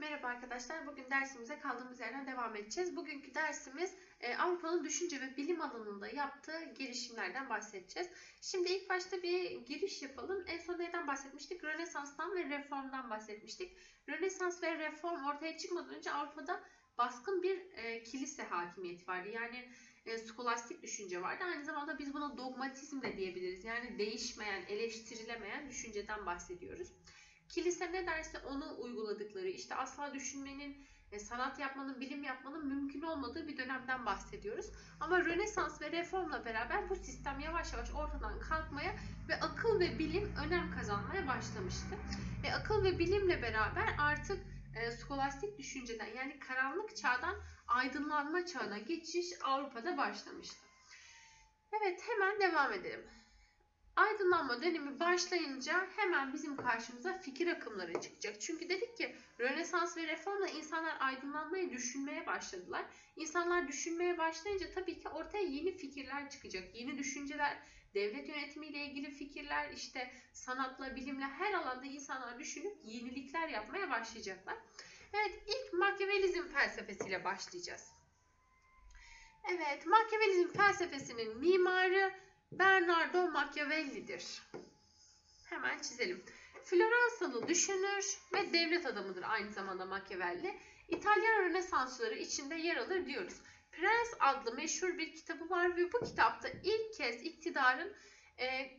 Merhaba arkadaşlar. Bugün dersimize kaldığımız yerden devam edeceğiz. Bugünkü dersimiz e, Avrupa'nın düşünce ve bilim alanında yaptığı gelişimlerden bahsedeceğiz. Şimdi ilk başta bir giriş yapalım. En son neden bahsetmiştik? Rönesans'tan ve reformdan bahsetmiştik. Rönesans ve reform ortaya çıkmadan önce Avrupa'da baskın bir e, kilise hakimiyeti vardı. Yani e, skolastik düşünce vardı. Aynı zamanda biz buna dogmatizm de diyebiliriz. Yani değişmeyen, eleştirilemeyen düşünceden bahsediyoruz. Kilise ne derse onu uyguladıkları, işte asla düşünmenin, e, sanat yapmanın, bilim yapmanın mümkün olmadığı bir dönemden bahsediyoruz. Ama Rönesans ve Reform'la beraber bu sistem yavaş yavaş ortadan kalkmaya ve akıl ve bilim önem kazanmaya başlamıştı. E, akıl ve bilimle beraber artık e, skolastik düşünceden yani karanlık çağdan aydınlanma çağına geçiş Avrupa'da başlamıştı. Evet hemen devam edelim. Aydınlanma dönemi başlayınca hemen bizim karşımıza fikir akımları çıkacak. Çünkü dedik ki Rönesans ve Reform'la insanlar aydınlanmayı düşünmeye başladılar. İnsanlar düşünmeye başlayınca tabii ki ortaya yeni fikirler çıkacak. Yeni düşünceler, devlet yönetimiyle ilgili fikirler, işte sanatla, bilimle her alanda insanlar düşünüp yenilikler yapmaya başlayacaklar. Evet, ilk Machiavellizm felsefesiyle başlayacağız. Evet, Machiavellizm felsefesinin mimarı Bernardo Machiavelli'dir. Hemen çizelim. Floransalı düşünür ve devlet adamıdır aynı zamanda Machiavelli. İtalyan Rönesansçıları içinde yer alır diyoruz. Prens adlı meşhur bir kitabı var ve bu kitapta ilk kez iktidarın e,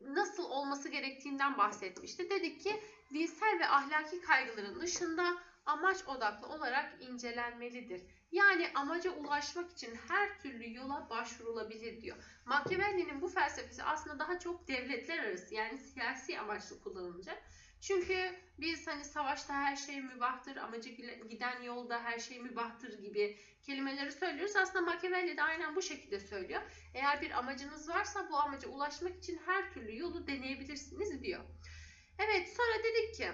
nasıl olması gerektiğinden bahsetmişti. Dedik ki dinsel ve ahlaki kaygıların dışında amaç odaklı olarak incelenmelidir. Yani amaca ulaşmak için her türlü yola başvurulabilir diyor. Machiavelli'nin bu felsefesi aslında daha çok devletler arası yani siyasi amaçlı kullanılacak. Çünkü biz hani savaşta her şey mübahtır, amaca giden yolda her şey mübahtır gibi kelimeleri söylüyoruz. Aslında Machiavelli de aynen bu şekilde söylüyor. Eğer bir amacınız varsa bu amaca ulaşmak için her türlü yolu deneyebilirsiniz diyor. Evet sonra dedik ki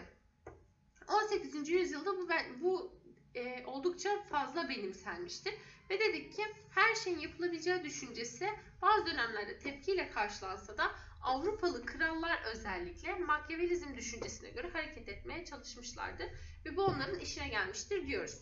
18. yüzyılda bu, bu e, oldukça fazla benimsenmiştir. Ve dedik ki her şeyin yapılabileceği düşüncesi bazı dönemlerde tepkiyle karşılansa da Avrupalı krallar özellikle Machiavellizm düşüncesine göre hareket etmeye çalışmışlardır. Ve bu onların işine gelmiştir diyoruz.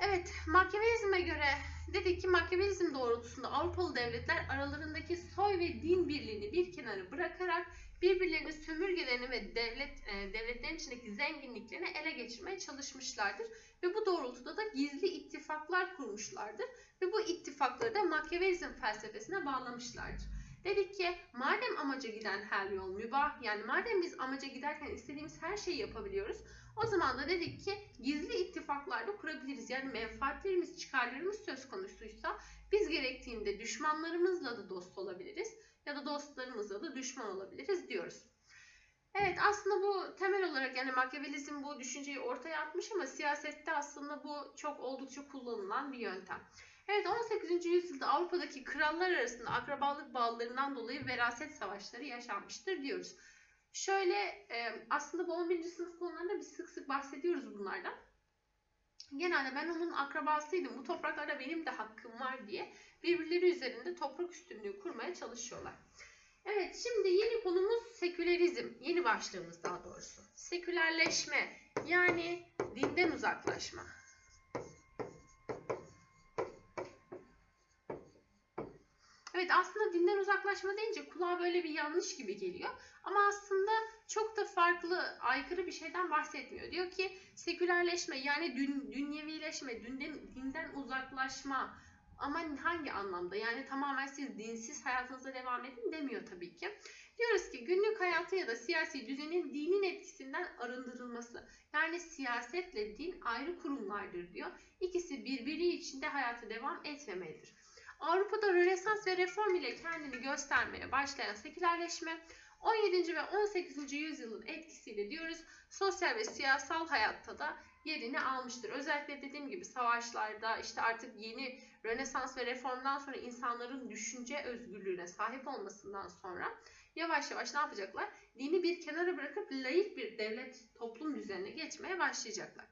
Evet, Machiavellizm'e göre dedik ki Machiavellizm doğrultusunda Avrupalı devletler aralarındaki soy ve din birliğini bir kenara bırakarak birbirlerinin sömürgelerini ve devlet e, devletlerin içindeki zenginliklerini ele geçirmeye çalışmışlardır ve bu doğrultuda da gizli ittifaklar kurmuşlardır ve bu ittifakları da Machiavellizm felsefesine bağlamışlardır. Dedik ki madem amaca giden her yol mübah yani madem biz amaca giderken istediğimiz her şeyi yapabiliyoruz o zaman da dedik ki gizli ittifaklar da kurabiliriz. Yani menfaatlerimiz, çıkarlarımız söz konusuysa biz gerektiğinde düşmanlarımızla da dost olabiliriz ya da dostlarımızla da düşman olabiliriz diyoruz. Evet aslında bu temel olarak yani Machiavellizm bu düşünceyi ortaya atmış ama siyasette aslında bu çok oldukça kullanılan bir yöntem. Evet 18. yüzyılda Avrupa'daki krallar arasında akrabalık bağlarından dolayı veraset savaşları yaşanmıştır diyoruz. Şöyle e, aslında bu 11. sınıf konularında biz sık sık bahsediyoruz bunlardan. Genelde ben onun akrabasıydım, bu topraklarda benim de hakkım var diye birbirleri üzerinde toprak üstünlüğü kurmaya çalışıyorlar. Evet şimdi yeni konumuz sekülerizm. Yeni başlığımız daha doğrusu. Sekülerleşme yani dinden uzaklaşma. Evet aslında dinden uzaklaşma deyince kulağa böyle bir yanlış gibi geliyor. Ama aslında çok da farklı, aykırı bir şeyden bahsetmiyor. Diyor ki sekülerleşme yani dün, dünyevileşme, dünden, dinden uzaklaşma. Ama hangi anlamda? Yani tamamen siz dinsiz hayatınıza devam edin demiyor tabii ki. Diyoruz ki günlük hayatı ya da siyasi düzenin dinin etkisinden arındırılması. Yani siyasetle din ayrı kurumlardır diyor. İkisi birbiri içinde hayata devam etmemelidir. Avrupa'da Rönesans ve Reform ile kendini göstermeye başlayan sekülerleşme 17. ve 18. yüzyılın etkisiyle diyoruz sosyal ve siyasal hayatta da yerini almıştır. Özellikle dediğim gibi savaşlarda işte artık yeni Rönesans ve Reform'dan sonra insanların düşünce özgürlüğüne sahip olmasından sonra yavaş yavaş ne yapacaklar? Dini bir kenara bırakıp layık bir devlet toplum düzenine geçmeye başlayacaklar.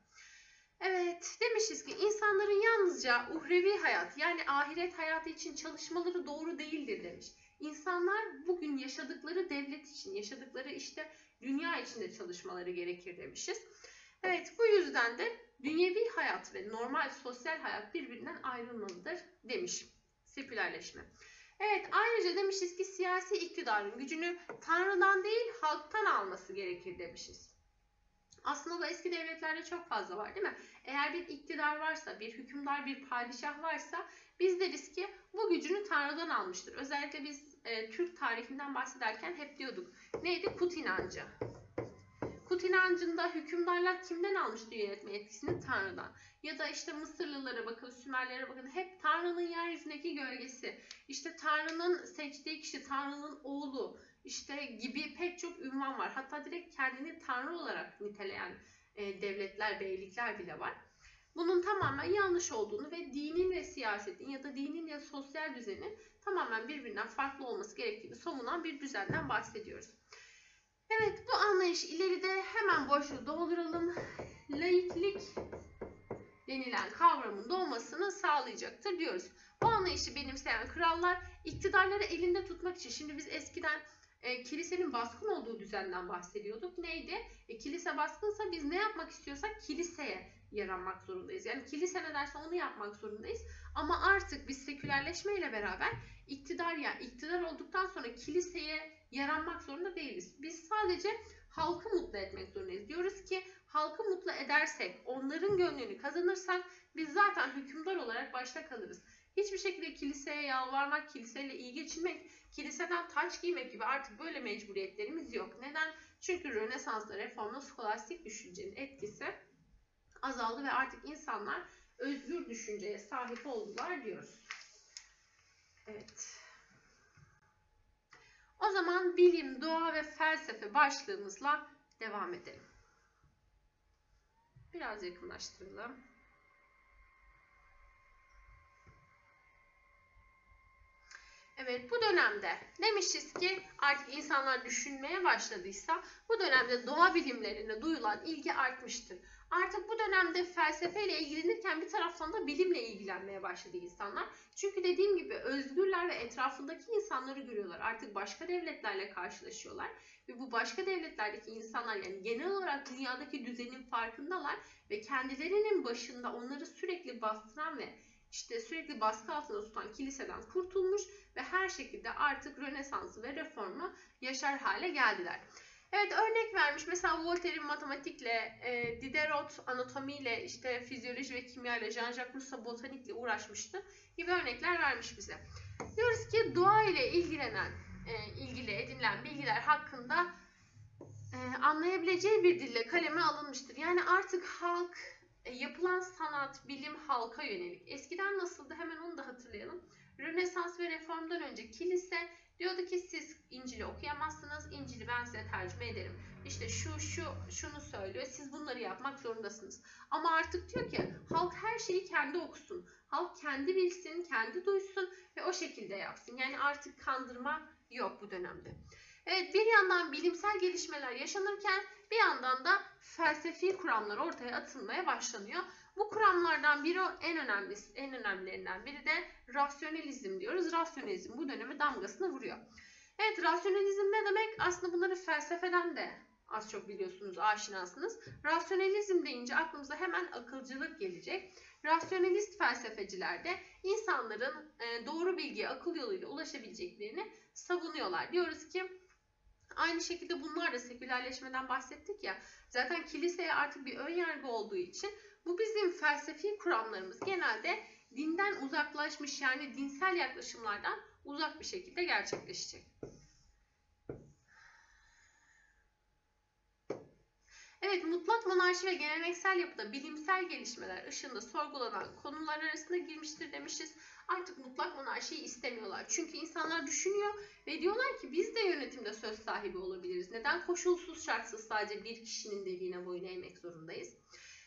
Evet, demişiz ki insanların yalnızca uhrevi hayat yani ahiret hayatı için çalışmaları doğru değildir demiş. İnsanlar bugün yaşadıkları devlet için, yaşadıkları işte dünya içinde çalışmaları gerekir demişiz. Evet bu yüzden de dünyevi hayat ve normal sosyal hayat birbirinden ayrılmalıdır demiş sekülerleşme. Evet ayrıca demişiz ki siyasi iktidarın gücünü Tanrı'dan değil halktan alması gerekir demişiz. Aslında bu eski devletlerde çok fazla var değil mi? Eğer bir iktidar varsa, bir hükümdar, bir padişah varsa biz deriz ki bu gücünü Tanrı'dan almıştır. Özellikle biz e, Türk tarihinden bahsederken hep diyorduk. Neydi? Kut inancı. Kut inancında hükümdarlar kimden almıştı yönetme etkisini? Tanrı'dan. Ya da işte Mısırlılara bakın, Sümerlere bakın. Hep Tanrı'nın yeryüzündeki gölgesi. İşte Tanrı'nın seçtiği kişi, Tanrı'nın oğlu işte gibi pek çok ünvan var. Hatta direkt kendini Tanrı olarak niteleyen e, devletler, beylikler bile var. Bunun tamamen yanlış olduğunu ve dinin ve siyasetin ya da dinin ya sosyal düzenin tamamen birbirinden farklı olması gerektiğini savunan bir düzenden bahsediyoruz. Evet bu anlayış ileride hemen boşluğu dolduralım. Laiklik denilen kavramın doğmasını sağlayacaktır diyoruz. Bu anlayışı benimseyen krallar iktidarları elinde tutmak için şimdi biz eskiden e, kilisenin baskın olduğu düzenden bahsediyorduk. Neydi? E, kilise baskınsa biz ne yapmak istiyorsak kiliseye yaranmak zorundayız. Yani kilise ne derse onu yapmak zorundayız. Ama artık biz sekülerleşmeyle beraber iktidar ya iktidar olduktan sonra kiliseye yaranmak zorunda değiliz. Biz sadece halkı mutlu etmek zorundayız. Diyoruz ki halkı mutlu edersek, onların gönlünü kazanırsak biz zaten hükümdar olarak başta kalırız. Hiçbir şekilde kiliseye yalvarmak, kiliseyle iyi geçinmek, kiliseden taç giymek gibi artık böyle mecburiyetlerimiz yok. Neden? Çünkü Rönesans'ta reformda skolastik düşüncenin etkisi azaldı ve artık insanlar özgür düşünceye sahip oldular diyoruz. Evet. O zaman bilim, doğa ve felsefe başlığımızla devam edelim. Biraz yakınlaştıralım. Evet bu dönemde demişiz ki artık insanlar düşünmeye başladıysa bu dönemde doğa bilimlerine duyulan ilgi artmıştır. Artık bu dönemde felsefeyle ilgilenirken bir taraftan da bilimle ilgilenmeye başladı insanlar. Çünkü dediğim gibi özgürler ve etrafındaki insanları görüyorlar. Artık başka devletlerle karşılaşıyorlar. Ve bu başka devletlerdeki insanlar yani genel olarak dünyadaki düzenin farkındalar. Ve kendilerinin başında onları sürekli bastıran ve işte sürekli baskı altında tutan kiliseden kurtulmuş ve her şekilde artık Rönesans'ı ve reformu yaşar hale geldiler. Evet örnek vermiş. Mesela Voltaire'in matematikle, e, Diderot anatomiyle, işte fizyoloji ve kimya ile, Jean-Jacques Rousseau botanikle uğraşmıştı gibi örnekler vermiş bize. Diyoruz ki doğa ile ilgilenen, e, ilgili edinilen bilgiler hakkında e, anlayabileceği bir dille kaleme alınmıştır. Yani artık halk yapılan sanat, bilim halka yönelik. Eskiden nasıldı hemen onu da hatırlayalım. Rönesans ve reformdan önce kilise diyordu ki siz İncil'i okuyamazsınız. İncil'i ben size tercüme ederim. İşte şu şu şunu söylüyor. Siz bunları yapmak zorundasınız. Ama artık diyor ki halk her şeyi kendi okusun. Halk kendi bilsin, kendi duysun ve o şekilde yapsın. Yani artık kandırma yok bu dönemde. Evet bir yandan bilimsel gelişmeler yaşanırken bir yandan da felsefi kuramlar ortaya atılmaya başlanıyor. Bu kuramlardan biri en önemlisi, en önemlilerinden biri de rasyonalizm diyoruz. Rasyonalizm bu döneme damgasını vuruyor. Evet rasyonalizm ne demek? Aslında bunları felsefeden de az çok biliyorsunuz, aşinasınız. Rasyonalizm deyince aklımıza hemen akılcılık gelecek. Rasyonalist felsefeciler de insanların e, doğru bilgiye akıl yoluyla ulaşabileceklerini savunuyorlar. Diyoruz ki aynı şekilde bunlar da sekülerleşmeden bahsettik ya. Zaten kiliseye artık bir ön yargı olduğu için bu bizim felsefi kuramlarımız genelde dinden uzaklaşmış yani dinsel yaklaşımlardan uzak bir şekilde gerçekleşecek. Evet, mutlak monarşi ve geleneksel yapıda bilimsel gelişmeler ışığında sorgulanan konular arasında girmiştir demişiz. Artık mutlak monarşiyi istemiyorlar. Çünkü insanlar düşünüyor ve diyorlar ki biz de yönetimde söz sahibi olabiliriz. Neden koşulsuz şartsız sadece bir kişinin dediğine boyun eğmek zorundayız?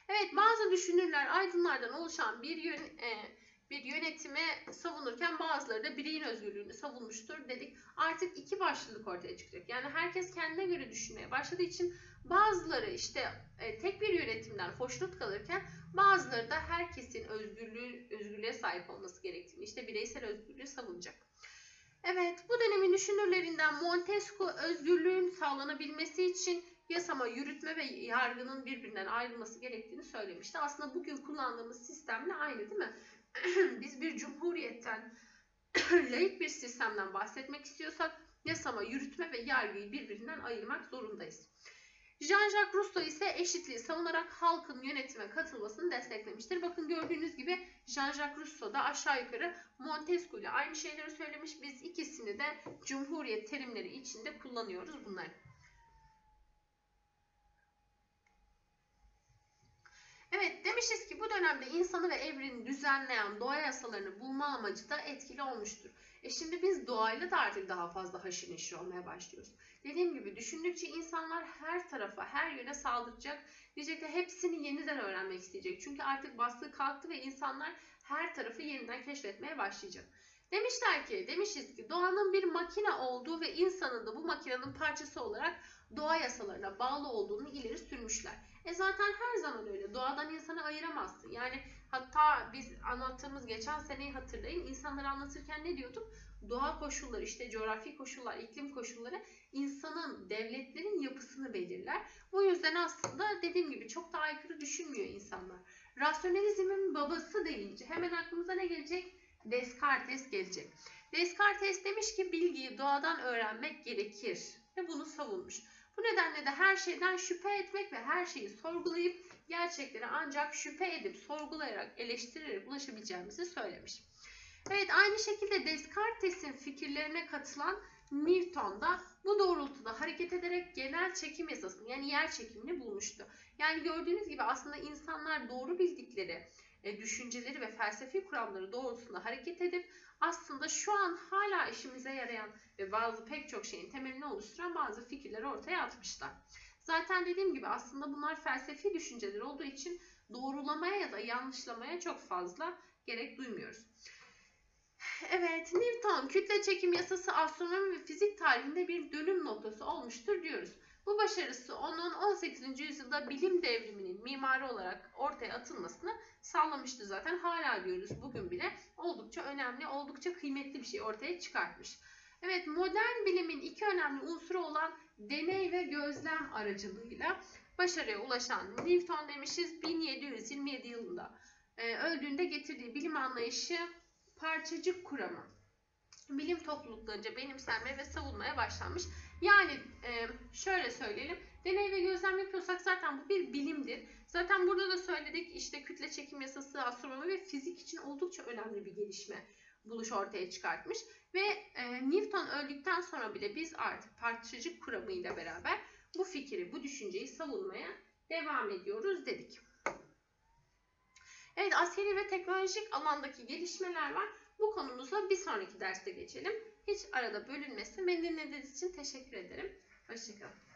Evet, bazı düşünürler aydınlardan oluşan bir yön, e, bir yönetimi savunurken bazıları da bireyin özgürlüğünü savunmuştur dedik. Artık iki başlılık ortaya çıkacak. Yani herkes kendine göre düşünmeye başladığı için bazıları işte e, tek bir yönetimden hoşnut kalırken bazıları da herkesin özgürlüğü, özgürlüğe sahip olması gerektiğini, işte bireysel özgürlüğü savunacak. Evet, bu dönemin düşünürlerinden Montesquieu özgürlüğün sağlanabilmesi için yasama, yürütme ve yargının birbirinden ayrılması gerektiğini söylemişti. Aslında bugün kullandığımız sistemle aynı değil mi? Biz bir cumhuriyetten, laik bir sistemden bahsetmek istiyorsak yasama, yürütme ve yargıyı birbirinden ayırmak zorundayız. Jean-Jacques Rousseau ise eşitliği savunarak halkın yönetime katılmasını desteklemiştir. Bakın gördüğünüz gibi Jean-Jacques Rousseau da aşağı yukarı Montesquieu ile aynı şeyleri söylemiş. Biz ikisini de cumhuriyet terimleri içinde kullanıyoruz bunları. Evet demişiz ki bu dönemde insanı ve evreni düzenleyen doğa yasalarını bulma amacı da etkili olmuştur. E şimdi biz doğayla da artık daha fazla haşır neşir olmaya başlıyoruz. Dediğim gibi düşündükçe insanlar her tarafa, her yöne saldıracak. Diyecekler hepsini yeniden öğrenmek isteyecek. Çünkü artık baskı kalktı ve insanlar her tarafı yeniden keşfetmeye başlayacak. Demişler ki, demişiz ki doğanın bir makine olduğu ve insanın da bu makinenin parçası olarak doğa yasalarına bağlı olduğunu ileri sürmüşler. E zaten her zaman öyle. Doğadan insanı ayıramazsın. Yani hatta biz anlattığımız geçen seneyi hatırlayın. İnsanları anlatırken ne diyorduk? Doğa koşulları, işte coğrafi koşullar, iklim koşulları insanın, devletlerin yapısını belirler. Bu yüzden aslında dediğim gibi çok da aykırı düşünmüyor insanlar. Rasyonalizmin babası deyince hemen aklımıza ne gelecek? Descartes gelecek. Descartes demiş ki bilgiyi doğadan öğrenmek gerekir ve bunu savunmuş. Bu nedenle de her şeyden şüphe etmek ve her şeyi sorgulayıp gerçekleri ancak şüphe edip sorgulayarak eleştirerek ulaşabileceğimizi söylemiş. Evet aynı şekilde Descartes'in fikirlerine katılan Newton da bu doğrultuda hareket ederek genel çekim yasasını yani yer çekimini bulmuştu. Yani gördüğünüz gibi aslında insanlar doğru bildikleri düşünceleri ve felsefi kuramları doğrultusunda hareket edip aslında şu an hala işimize yarayan ve bazı pek çok şeyin temelini oluşturan bazı fikirleri ortaya atmışlar. Zaten dediğim gibi aslında bunlar felsefi düşünceler olduğu için doğrulamaya ya da yanlışlamaya çok fazla gerek duymuyoruz. Evet, Newton kütle çekim yasası astronomi ve fizik tarihinde bir dönüm noktası olmuştur diyoruz. Bu başarısı onun 18. yüzyılda bilim devriminin mimarı olarak ortaya atılmasını sağlamıştı zaten. Hala diyoruz bugün bile oldukça önemli, oldukça kıymetli bir şey ortaya çıkartmış. Evet, modern bilimin iki önemli unsuru olan deney ve gözlem aracılığıyla başarıya ulaşan Newton demişiz 1727 yılında e, öldüğünde getirdiği bilim anlayışı parçacık kuramı bilim topluluklarınca benimsenmeye ve savunmaya başlanmış. Yani e, şöyle söyleyelim, deney ve gözlem yapıyorsak zaten bu bir bilimdir. Zaten burada da söyledik işte kütle çekim yasası, astronomi ve fizik için oldukça önemli bir gelişme buluş ortaya çıkartmış. Ve e, Newton öldükten sonra bile biz artık parçacık kuramıyla beraber bu fikri, bu düşünceyi savunmaya devam ediyoruz dedik. Evet askeri ve teknolojik alandaki gelişmeler var. Bu konumuza bir sonraki derste geçelim. Hiç arada bölünmesin. Beni dinlediğiniz için teşekkür ederim. Hoşçakalın.